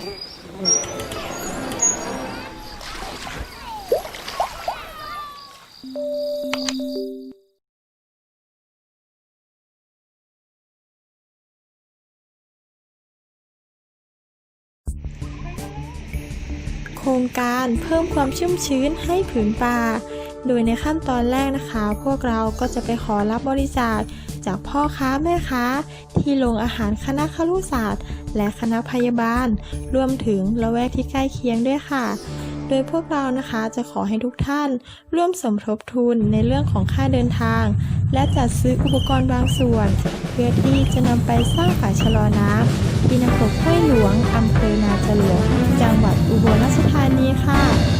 โครงการเพิ่มความชุ่มชื้นให้ผืนป่า โดยในขั้นตอนแรกนะคะ พวกเราก็จะไปขอรับบริจาค จากพ่อค้าแม่ค้า ที่โรงอาหารคณะครุศาสตร์ และคณะพยาบาล รวมถึงละแวกที่ใกล้เคียงด้วยค่ะ โดยพวกเรานะคะจะขอให้ทุกท่าน ร่วมสมทบทุนในเรื่องของค่าเดินทาง และจัดซื้ออุปกรณ์บางส่วน เพื่อที่จะนำไปสร้างฝายชะลอน้ำที่น้ำตกห้วยหลวงอำเภอนาจะหลวงจังหวัดอุบลราชธานีค่ะ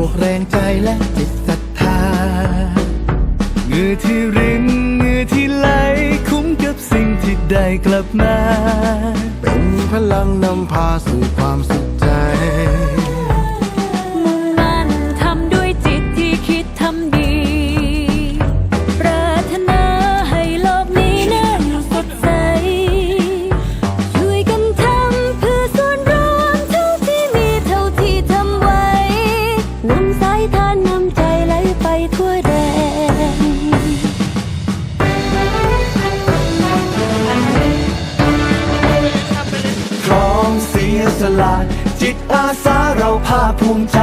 วกแรงใจและจิตศรัทธาเงื่อที่รินเงื่อที่ไหล คุ้มกับสิ่งที่ได้กลับมา เป็นพลังนำพาสู่ความสุขใจ จิตอาสาเราภาคภูมิใจ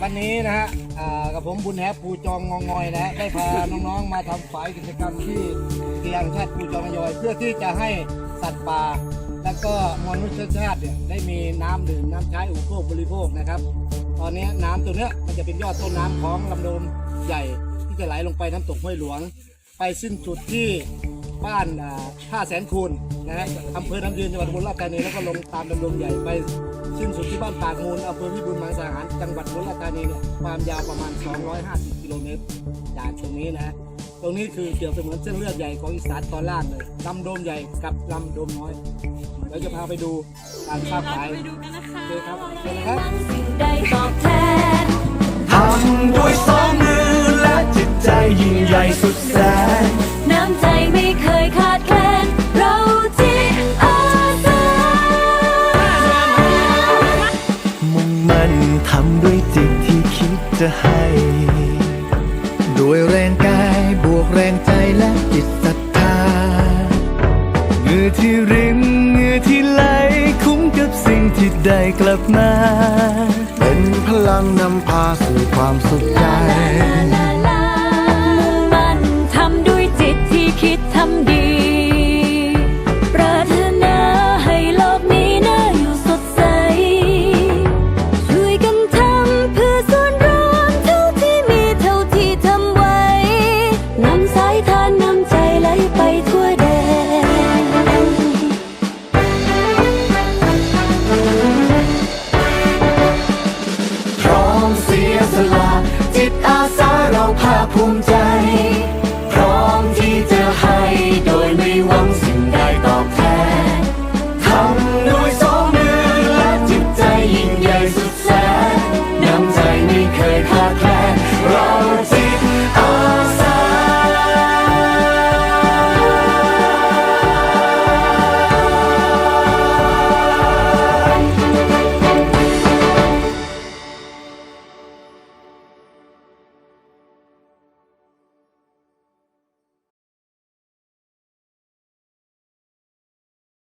วันนี้นะฮะอ่ากับผมบุญแฮปปูจองงองอยนะฮะได้พาน้องๆมาทำฝ่ายกิจกรรมที่เกียงชาติปูจองงอย เพื่อที่จะให้สัตว์ป่า แล้วก็มนุษยชาติเนี่ยได้มีน้ำดื่มน้ำใช้อุปโภคบริโภคนะครับ ตอนนี้น้ำตัวเนี้ยมันจะเป็นยอดต้นน้ำของลำโดมใหญ่ที่จะไหลลงไปน้ำตกห้วยหลวง ไปสิ้นสุดที่ บ้านอ่าท่าแสนคูนนะฮะอำเภอน้ำยืนจังหวัดอุบลราชธานีแล้วก็ลงตามลำโดมใหญ่ไปสิ้นสุดที่บ้านปากมูลอำเภอพิบูลมังสาหารจังหวัดอุบลราชธานีเนี่ยความยาวประมาณ 250 กิโลเมตรจากตรงนี้นะฮะตรงนี้คือเกี่ยวเสมือนเส้นเลือดใหญ่ของอีสานตอนล่างเลยลำโดมใหญ่กับลำโดมน้อยเดี๋ยวจะพาไปดูการค้าขายไปดูกันนะคะโอเคครับเชิญเลยครับสิ่งใดตอบแทนทำด้วยสองมือและจิตใจยิ่งใหญ่สุด จะให้โดยแรงกายบวกแรงใจและจิตศรัทธาเหงื่อที่รินเหงื่อที่ไหลคุ้มกับสิ่งที่ได้กลับมา เป็นพลังนำพาสู่ความสุขใจลาลามุ่งมั่นทำด้วยจิตที่คิดทำดี sometimes.